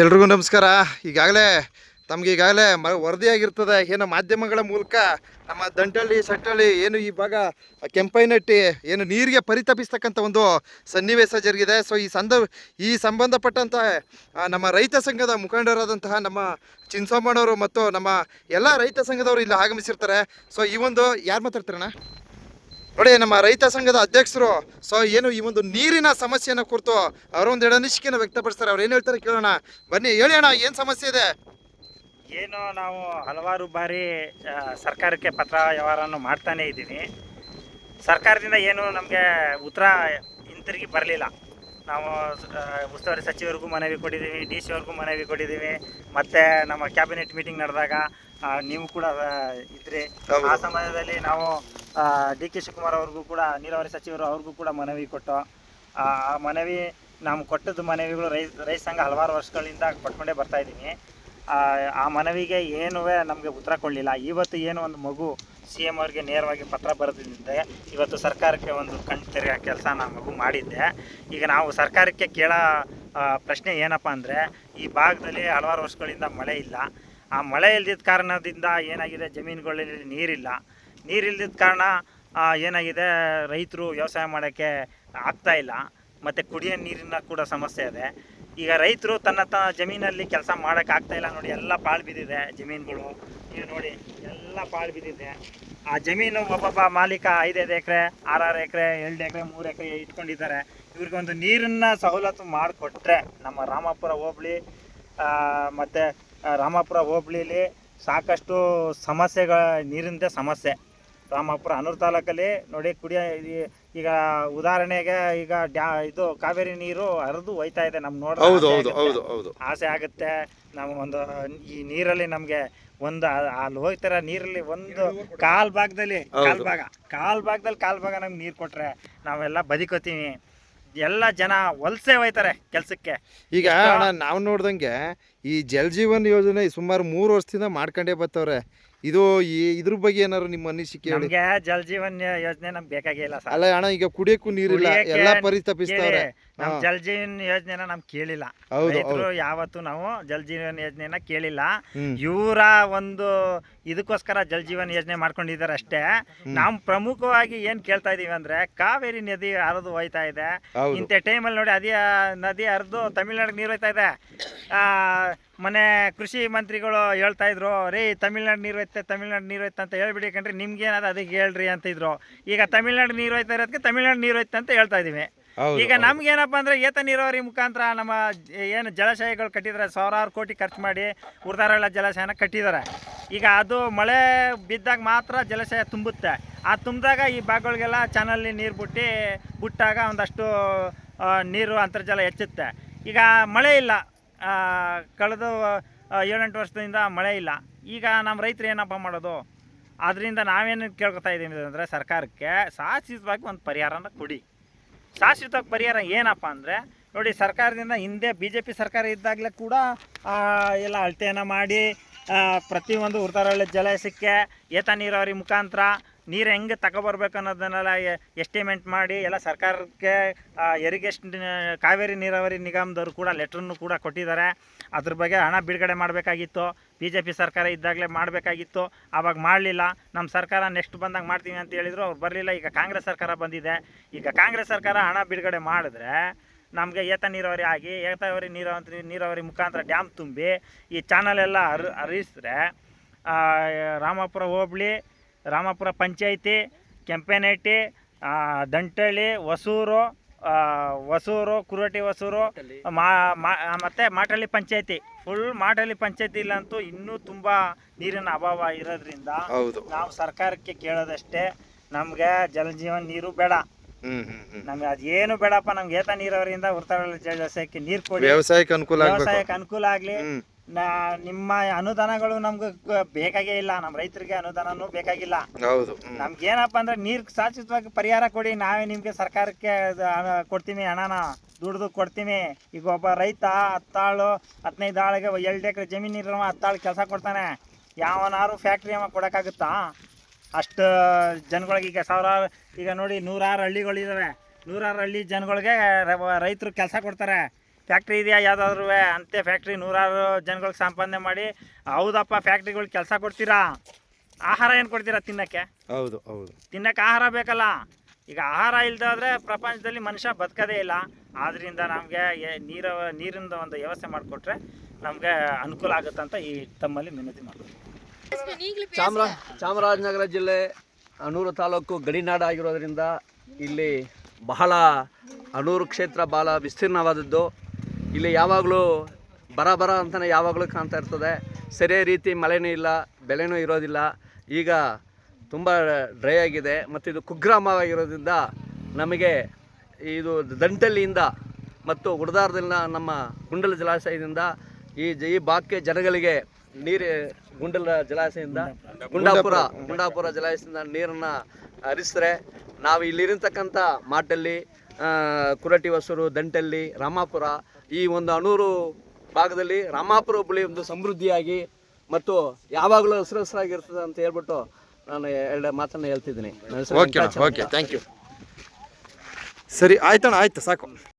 ಎಲ್ರಿಗೂ ನಮಸ್ಕಾರ. ಈಗಾಗಲೇ ತಮಗೆ ಈಗಾಗಲೇ ಮ, ವರದಿಯಾಗಿರ್ತದೆ. ಏನು ಮಾಧ್ಯಮಗಳ ಮೂಲಕ ನಮ್ಮ ದಂಟಳ್ಳಿ, ಸಟ್ಟಳ್ಳಿ, ಏನು ಈ ಭಾಗ ಕೆಂಪೈನಟ್ಟಿ ಏನು ನೀರಿಗೆ ಪರಿತಪಿಸ್ತಕ್ಕಂಥ ಒಂದು ಸನ್ನಿವೇಶ ಜರುಗಿದೆ. ಸೊ ಈ ಸಂದ, ಈ ಸಂಬಂಧಪಟ್ಟಂತಹ ನಮ್ಮ ರೈತ ಸಂಘದ ಮುಖಂಡರಾದಂತಹ ನಮ್ಮ ಚಿನ್ಸೋಮಣ್ಣವರು ಮತ್ತು ನಮ್ಮ ಎಲ್ಲ ರೈತ ಸಂಘದವರು ಇಲ್ಲಿ ಆಗಮಿಸಿರ್ತಾರೆ. ಸೊ ಈ ಒಂದು, ಯಾರು ಮಾತಾಡ್ತಾರಣ್ಣ? ನೋಡಿ ನಮ್ಮ ರೈತ ಸಂಘದ ಅಧ್ಯಕ್ಷರು ಸೊ ಏನು ಈ ಒಂದು ನೀರಿನ ಸಮಸ್ಯೆಯನ್ನು ಕುರಿತು ಅವರೊಂದು ಅನಿಸಿಕೆನ ವ್ಯಕ್ತಪಡಿಸ್ತಾರೆ. ಅವ್ರು ಏನು ಹೇಳ್ತಾರೆ ಕೇಳೋಣ. ಬನ್ನಿ ಹೇಳಿ ಅಣ್ಣ ಏನು ಸಮಸ್ಯೆ ಇದೆ? ಏನು ನಾವು ಹಲವಾರು ಬಾರಿ ಸರ್ಕಾರಕ್ಕೆ ಪತ್ರ ವ್ಯವಹಾರವನ್ನು ಮಾಡ್ತಾನೇ ಇದ್ದೀವಿ ಸರ್ಕಾರದಿಂದ ಏನು ನಮಗೆ ಉತ್ತರ ಹಿಂತಿರುಗಿ ಬರಲಿಲ್ಲ. ನಾವು ಉಸ್ತುವಾರಿ ಸಚಿವರಿಗೂ ಮನವಿ ಕೊಟ್ಟಿದ್ದೀವಿ ಡಿ ಸಿ ಅವ್ರಿಗೂ ಮನವಿ ಕೊಟ್ಟಿದ್ದೀವಿ. ಮತ್ತು ನಮ್ಮ ಕ್ಯಾಬಿನೆಟ್ ಮೀಟಿಂಗ್ ನಡೆದಾಗ ನೀವು ಕೂಡ ಇದ್ರಿ. ಆ ಸಮಯದಲ್ಲಿ ನಾವು ಡಿ ಕೆ ಶಿವಕುಮಾರ್ ಅವ್ರಿಗೂ ಕೂಡ, ನೀರಾವರಿ ಸಚಿವರು ಅವ್ರಿಗೂ ಕೂಡ ಮನವಿ ಕೊಟ್ಟು, ಆ ಮನವಿ ನಾವು ಕೊಟ್ಟದ್ದು ಮನವಿಗಳು ರೈ ರೈತ ಸಂಘ ಹಲವಾರು ವರ್ಷಗಳಿಂದ ಕೊಟ್ಕೊಂಡೇ ಬರ್ತಾ ಇದ್ದೀನಿ. ಆ ಆ ಮನವಿಗೆ ಏನೂ ನಮಗೆ ಉತ್ತರ ಕೊಡಲಿಲ್ಲ. ಇವತ್ತು ಏನು ಒಂದು ಮಗು ಸಿ ಎಂ ಅವ್ರಿಗೆ ನೇರವಾಗಿ ಪತ್ರ ಬರೆದಿದ್ದೆ. ಇವತ್ತು ಸರ್ಕಾರಕ್ಕೆ ಒಂದು ಕಣ್ಣು ತೆರೆಯೋ ಕೆಲಸ ನಾನು ಮಗು ಮಾಡಿದ್ದೆ. ಈಗ ನಾವು ಸರ್ಕಾರಕ್ಕೆ ಕೇಳೋ ಪ್ರಶ್ನೆ ಏನಪ್ಪ ಅಂದರೆ, ಈ ಭಾಗದಲ್ಲಿ ಹಲವಾರು ವರ್ಷಗಳಿಂದ ಮಳೆ ಇಲ್ಲ. ಆ ಮಳೆ ಇಲ್ದಿದ್ದ ಕಾರಣದಿಂದ ಏನಾಗಿದೆ? ಜಮೀನುಗಳಲ್ಲಿ ನೀರಿಲ್ಲ. ನೀರಿಲ್ದಿದ್ದ ಕಾರಣ ಏನಾಗಿದೆ? ರೈತರು ವ್ಯವಸಾಯ ಮಾಡೋಕ್ಕೆ ಇಲ್ಲ. ಮತ್ತು ಕುಡಿಯೋ ನೀರಿನ ಕೂಡ ಸಮಸ್ಯೆ ಇದೆ. ಈಗ ರೈತರು ತನ್ನ ತ ಜಮೀನಲ್ಲಿ ಕೆಲಸ ಮಾಡೋಕೆ ಆಗ್ತಾ ಇಲ್ಲ ನೋಡಿ, ಎಲ್ಲ ಪಾಳು ಬಿದ್ದಿದೆ ಜಮೀನುಗಳು. ನೀವು ನೋಡಿ, ಎಲ್ಲ ಪಾಳು ಬಿದ್ದಿದೆ. ಆ ಜಮೀನು ಒಬ್ಬೊಬ್ಬ ಮಾಲೀಕ ಐದೈದು ಎಕರೆ, ಆರಾರು ಎಕರೆ, ಎರಡು ಎಕರೆ, ಮೂರು ಎಕರೆ ಇಟ್ಕೊಂಡಿದ್ದಾರೆ. ಇವ್ರಿಗೆ ಒಂದು ನೀರನ್ನ ಸವಲತ್ತು ಮಾಡಿಕೊಟ್ರೆ ನಮ್ಮ ರಾಮಾಪುರ ಹೋಬಳಿ ಮತ್ತು ರಾಮಾಪುರ ಹೋಬಳಿಲಿ ಸಾಕಷ್ಟು ಸಮಸ್ಯೆಗಳ, ನೀರಿಂದೇ ಸಮಸ್ಯೆ. ರಾಮಾಪುರ ಹನೂರು ತಾಲೂಕಲ್ಲಿ ನೋಡಿ ಕುಡಿಯ ಈಗ ಉದಾಹರಣೆಗೆ ಈಗ ಡ್ಯಾ ಇದು ಕಾವೇರಿ ನೀರು ಹರಿದು ಹೋಯ್ತಾ ಇದೆ ನಮ್ಗೆ ನೋಡ ಹೌದು ಆಸೆ ಆಗುತ್ತೆ. ನಾವು ಒಂದು ಈ ನೀರಲ್ಲಿ ನಮಗೆ ಒಂದು ಅಲ್ಲಿ ಹೋಗ್ತಾರ ನೀರಲ್ಲಿ ಒಂದು ಕಾಲ್ ಭಾಗದಲ್ಲಿ ಕಾಲ್. ಭಾಗ ಕಾಲ್ ಭಾಗದಲ್ಲಿ ಕಾಲ್ ಭಾಗ ನಮ್ಗೆ ನೀರು ಕೊಟ್ರೆ ನಾವೆಲ್ಲ ಬದುಕೋತೀವಿ. ಎಲ್ಲ ಜನ ವಲಸೆ ಹೋಯ್ತಾರೆ ಕೆಲ್ಸಕ್ಕೆ. ಈಗ ನಾವು ನೋಡ್ದಂಗೆ ಈ ಜಲ್ ಜೀವನ್ ಯೋಜನೆ ಸುಮಾರು ಮೂರು ವರ್ಷದಿಂದ ಮಾಡ್ಕೊಂಡೇ ಬರ್ತವ್ರೆ ಇದು ಈ ಇದ್ರ ಬಗ್ಗೆ ಏನಾದ್ರು ನಿಮ್ಮ ಅನಿಸಿಕೆ ಹೇಳಿ. ನಮ್ಗೆ ಜಲ್ ಜೀವನ್ ಯೋಜನೆ ನಮ್ಗೆ ಬೇಕಾಗಿಲ್ಲ ಸರ್. ಅಲ್ಲ ಅಣ್ಣ ಈಗ ಕುಡಿಯಕ್ಕೂ ನೀರಿಲ್ಲ ಕುಡಿಯಕ್ಕೆ ಎಲ್ಲ ಪರಿತಪಿಸ್ತಾರೆ ನಮ್ ಹಾ. ಜಲ್ ಜೀವನ್ ಯೋಜನೆನ ನಮ್ ಕೇಳಿಲ್ಲ. ಹೌದು ರೈತರು ಯಾವತ್ತು ನಾವು ಜಲ್ ಜೀವನ್ ಯೋಜನೆನ ಕೇಳಿಲ್ಲ. ಹ್ಮ್. ಇವರ ಒಂದು ಇದಕ್ಕೋಸ್ಕರ ಜಲ್ ಜೀವನ್ ಯೋಜನೆ ಮಾಡ್ಕೊಂಡಿದ್ದಾರೆ ಅಷ್ಟೇ. ನಾವು ಪ್ರಮುಖವಾಗಿ ಏನ್ ಕೇಳ್ತಾ ಇದೀವಿ ಅಂದ್ರೆ ಕಾವೇರಿ ನದಿ ಹರಿದು ಹೋಯ್ತಾ ಇದೆ. ಹೌದು. ಇಂಥ ಟೈಮಲ್ಲಿ ನೋಡಿ ಅದೇ ನದಿ ಹರಿದು ತಮಿಳ್ನಾಡಿಗೆ ನೀರ್ ಹೋಯ್ತಾ ಇದೆ. ಮನೆ ಕೃಷಿ ಮಂತ್ರಿಗಳು ಹೇಳ್ತಾ ಇದ್ರು ರೀ ತಮಿಳ್ನಾಡು ನೀರು ಐತೆ ತಮಿಳ್ನಾಡು ನೀರು ಐತೆ ಅಂತ ಹೇಳ್ಬಿಡಿ ಕಣ್ರಿ ನಿಮ್ಗೇನಾದ್ರು ಅದಕ್ಕೆ ಹೇಳ್ರಿ ಅಂತ ಇದ್ರು. ಈಗ ತಮಿಳ್ನಾಡು ನೀರು ಹೋಯ್ತಾ ಇರೋದಕ್ಕೆ ತಮಿಳ್ನಾಡು ನೀರು ಐತೆ ಅಂತ ಹೇಳ್ತಾ ಇದೀವಿ. ಈಗ ಈಗ ನಮ್ಗೇನಪ್ಪ ಅಂದ್ರೆ ಏತ ನೀರಾವರಿ ಮುಖಾಂತರ ನಮ್ಮ ಏನು ಜಲಾಶಯಗಳು ಕಟ್ಟಿದ್ರೆ ಸಾವಿರಾರು ಕೋಟಿ ಖರ್ಚು ಮಾಡಿ ಉರ್ದಾರಳ್ಳ ಜಲಾಶಯನ ಕಟ್ಟಿದ್ದಾರೆ ಈಗ ಅದು ಮಳೆ ಬಿದ್ದಾಗ ಮಾತ್ರ ಜಲಾಶಯ ತುಂಬುತ್ತೆ. ಆ ತುಂಬಿದಾಗ ಈ ಭಾಗಗಳಿಗೆಲ್ಲ ಚಾನಲ್ಲಿ ನೀರು ಬಿಟ್ಟು ಬಿಟ್ಟಾಗ ಒಂದಷ್ಟು ನೀರು ಅಂತರ್ಜಲ ಹೆಚ್ಚುತ್ತೆ. ಈಗ ಮಳೆ ಇಲ್ಲ. ಕಳೆದ ಏಳೆಂಟು ವರ್ಷದಿಂದ ಮಳೆ ಇಲ್ಲ. ಈಗ ನಮ್ಮ ರೈತರು ಏನಪ್ಪ ಮಾಡೋದು? ಅದರಿಂದ ನಾವೇನು ಕೇಳ್ಕೊತಾ ಇದ್ದೀವಿ ಅಂದರೆ ಸರ್ಕಾರಕ್ಕೆ ಶಾಶ್ವತವಾಗಿ ಒಂದು ಪರಿಹಾರನ ಕೊಡಿ. ಶಾಶ್ವತವಾಗಿ ಪರಿಹಾರ ಏನಪ್ಪ ಅಂದರೆ, ನೋಡಿ ಸರ್ಕಾರದಿಂದ ಹಿಂದೆ ಬಿ ಜೆ ಪಿ ಸರ್ಕಾರ ಇದ್ದಾಗಲೇ ಕೂಡ ಎಲ್ಲ ಅಳತೆಯನ್ನು ಮಾಡಿ ಪ್ರತಿಯೊಂದು ಉರ್ತಾರಳ್ಳಿ ಜಲಾಶಯಕ್ಕೆ ಏತ ನೀರಾವರಿ ಮುಖಾಂತರ ನೀರು ಹೆಂಗೆ ತಗೊಬರ್ಬೇಕು ಅನ್ನೋದನ್ನೆಲ್ಲ ಎಸ್ಟಿಮೇಟ್ ಮಾಡಿ ಎಲ್ಲ ಸರ್ಕಾರಕ್ಕೆ ಎರಿಗೇಷನ್ ಕಾವೇರಿ ನೀರಾವರಿ ನಿಗಮದವರು ಕೂಡ ಲೆಟ್ರನ್ನು ಕೂಡ ಕೊಟ್ಟಿದ್ದಾರೆ. ಅದ್ರ ಬಗ್ಗೆ ಹಣ ಬಿಡುಗಡೆ ಮಾಡಬೇಕಾಗಿತ್ತು. ಬಿ ಜೆ ಪಿ ಸರ್ಕಾರ ಇದ್ದಾಗಲೇ ಮಾಡಬೇಕಾಗಿತ್ತು. ಆವಾಗ ಮಾಡಲಿಲ್ಲ. ನಮ್ಮ ಸರ್ಕಾರ ನೆಕ್ಸ್ಟ್ ಬಂದಾಗ ಮಾಡ್ತೀವಿ ಅಂತ ಹೇಳಿದ್ರು. ಅವ್ರು ಬರಲಿಲ್ಲ. ಈಗ ಕಾಂಗ್ರೆಸ್ ಸರ್ಕಾರ ಬಂದಿದೆ. ಈಗ ಕಾಂಗ್ರೆಸ್ ಸರ್ಕಾರ ಹಣ ಬಿಡುಗಡೆ ಮಾಡಿದ್ರೆ ನಮಗೆ ಏತ ನೀರಾವರಿ ಆಗಿ, ಏತಾವರಿ ನೀರಾವರಿ ನೀರಾವರಿ ಮುಖಾಂತರ ಡ್ಯಾಮ್ ತುಂಬಿ, ಈ ಚಾನಲ್ ಎಲ್ಲ ಹರಿ ಹರಿಸಿದ್ರೆ ರಾಮಾಪುರ ಹೋಬಳಿ ರಾಮಾಪುರ ಪಂಚಾಯಿತಿ ಕೆಂಪೇನಟ್ಟಿ ಆ, ದಂಟಳ್ಳಿ ಹೊಸೂರು ಹೊಸೂರು ಕುರಟಿ ಹೊಸೂರು ಮಾ ಮತ್ತೆ ಮಾಟಳ್ಳಿ ಪಂಚಾಯಿತಿ. ಫುಲ್ ಮಾಟಳ್ಳಿ ಪಂಚಾಯತಿಲಂತೂ ಇನ್ನೂ ತುಂಬ ನೀರಿನ ಅಭಾವ ಇರೋದ್ರಿಂದ ಹೌದು. ನಾವು ಸರ್ಕಾರಕ್ಕೆ ಕೇಳೋದಷ್ಟೇ ನಮಗೆ ಜಲಜೀವನ್ ನೀರು ಬೇಡ. ಹ್ಮ್ ಹ್ಮ್ ಹ್ಮ್. ನಮ್ಗೆ ಅದೇನು ಬೇಡಪ್ಪ ನಮ್ಗೆ ಏತ ನೀರಾವರಿಯಿಂದ ಉರ್ತಾಳ ಜಲಾಶಯಕ್ಕೆ ನೀರು ಕೊಡಿ. ವ್ಯವಸಾಯಕ್ಕೆ ಅನುಕೂಲ ಆಗ್ಬೇಕು. ವ್ಯವಸಾಯಕ್ಕೆ ಅನುಕೂಲ ಆಗಲಿ. ಹ್ಮ್ ನಿಮ್ಮ ಅನುದಾನಗಳು ನಮ್ಗೆ ಬೇಕಾಗೇ ಇಲ್ಲ ನಮ್ಮ ರೈತರಿಗೆ ಅನುದಾನನೂ ಬೇಕಾಗಿಲ್ಲ. ಹೌದು ನಮ್ಗೇನಪ್ಪ ನಮ್ಗೆ ಏನಪ್ಪ ಅಂದ್ರೆ ನೀರು ಶಾಶ್ವತವಾಗಿ ಪರಿಹಾರ ಕೊಡಿ ನಾವೇ ನಿಮ್ಗೆ ಸರ್ಕಾರಕ್ಕೆ ಕೊಡ್ತೀನಿ ಕೊಡ್ತೀವಿ ಹಣನ ದುಡ್ದು ಕೊಡ್ತೀನಿ. ಈಗ ಒಬ್ಬ ರೈತ ಹತ್ತಾಳು ಹದಿನೈದು ಆಳಿಗೆ ಎರಡು ಎಕರೆ ಜಮೀನು ಇರೋ ಹತ್ತಾಳು ಕೆಲಸ ಕೊಡ್ತಾನೆ. ಯಾವನಾರು ಫ್ಯಾಕ್ಟ್ರಿ ಅವ ಕೊಡೋಕ್ಕಾಗುತ್ತಾ? ಅಷ್ಟು ಜನಗಳಿಗೆ ಈಗ ಸಾವಿರಾರು ಈಗ ನೋಡಿ ನೂರಾರು ಹಳ್ಳಿಗಳಿದ್ದಾವೆ ನೂರಾರು ಹಳ್ಳಿ ಜನಗಳಿಗೆ ರೈತರು ಕೆಲಸ ಕೊಡ್ತಾರೆ. ಫ್ಯಾಕ್ಟ್ರಿ ಇದೆಯಾ? ಯಾವುದಾದ್ರೂ ಅಂತೆ ಫ್ಯಾಕ್ಟ್ರಿ ನೂರಾರು ಜನಗಳಿಗೆ ಸಂಪಾದನೆ ಮಾಡಿ. ಹೌದಪ್ಪ ಫ್ಯಾಕ್ಟ್ರಿಗಳಿಗೆ ಕೆಲಸ ಕೊಡ್ತೀರಾ? ಆಹಾರ ಏನು ಕೊಡ್ತೀರಾ ತಿನ್ನಕ್ಕೆ? ಹೌದು ಹೌದು. ತಿನ್ನಕ್ಕೆ ಆಹಾರ ಬೇಕಲ್ಲ? ಈಗ ಆಹಾರ ಇಲ್ಲದಾದ್ರೆ ಪ್ರಪಂಚದಲ್ಲಿ ಮನುಷ್ಯ ಬದುಕೋದೇ ಇಲ್ಲ. ಆದ್ದರಿಂದ ನಮಗೆ ನೀರ ನೀರಿನ ಒಂದು ವ್ಯವಸ್ಥೆ ಮಾಡಿಕೊಟ್ರೆ ನಮಗೆ ಅನುಕೂಲ ಆಗುತ್ತೆ ಅಂತ ಈ ತಮ್ಮಲ್ಲಿ ವಿನಂತಿ ಮಾಡ್ತೀನಿ ಚಾಮರ ಚಾಮರಾಜನಗರ ಜಿಲ್ಲೆ ಅನೂರು ತಾಲೂಕು ಗಡಿನಾಡ ಆಗಿರೋದ್ರಿಂದ ಇಲ್ಲಿ ಬಹಳ ಅನೂರು ಕ್ಷೇತ್ರ ಬಹಳ ವಿಸ್ತೀರ್ಣವಾದದ್ದು. ಇಲ್ಲಿ ಯಾವಾಗಲೂ ಬರ ಬರ ಅಂತಲೇ ಯಾವಾಗಲೂ ಕಾಣ್ತಾ ಇರ್ತದೆ. ಸರಿಯ ರೀತಿ ಮಳೆನೂ ಇಲ್ಲ, ಬೆಳೆನೂ ಇರೋದಿಲ್ಲ. ಈಗ ತುಂಬ ಡ್ರೈ ಆಗಿದೆ ಮತ್ತು ಇದು ಕುಗ್ರಾಮವಾಗಿರೋದ್ರಿಂದ ನಮಗೆ ಇದು ದಂಟಲ್ಲಿಯಿಂದ ಮತ್ತು ಗುಡದಾರದಿಂದ ನಮ್ಮ ಗುಂಡಲ ಜಲಾಶಯದಿಂದ ಈ ಜ ಈ ಬಾಕಿ ಜನಗಳಿಗೆ ನೀರು ಗುಂಡಲ ಜಲಾಶಯದಿಂದ ಗುಂಡಾಪುರ ಗುಂಡಾಪುರ ಜಲಾಶಯದಿಂದ ನೀರನ್ನು ಹರಿಸಿದ್ರೆ ನಾವು ಇಲ್ಲಿರತಕ್ಕಂಥ ಮಾಟಲ್ಲಿ ಕುರಟಿ ಹೊಸೂರು, ದಂಟಲ್ಲಿ, ರಾಮಾಪುರ ಈ ಒಂದು ಅಣೂರು ಭಾಗದಲ್ಲಿ ರಾಮಾಪುರ ಹುಬ್ಬಳ್ಳಿ ಒಂದು ಸಮೃದ್ಧಿಯಾಗಿ ಮತ್ತು ಯಾವಾಗಲೂ ಹಸಿರು ಹಸಿರಾಗಿರ್ತದೆ ಅಂತ ಹೇಳ್ಬಿಟ್ಟು ನಾನು ಎರಡು ಮಾತನ್ನು ಹೇಳ್ತಿದ್ದೀನಿ. ಓಕೆ ಓಕೆ ಥ್ಯಾಂಕ್ ಯು ಸರಿ ಆಯ್ತಣ್ಣ ಆಯ್ತು ಸಾಕು.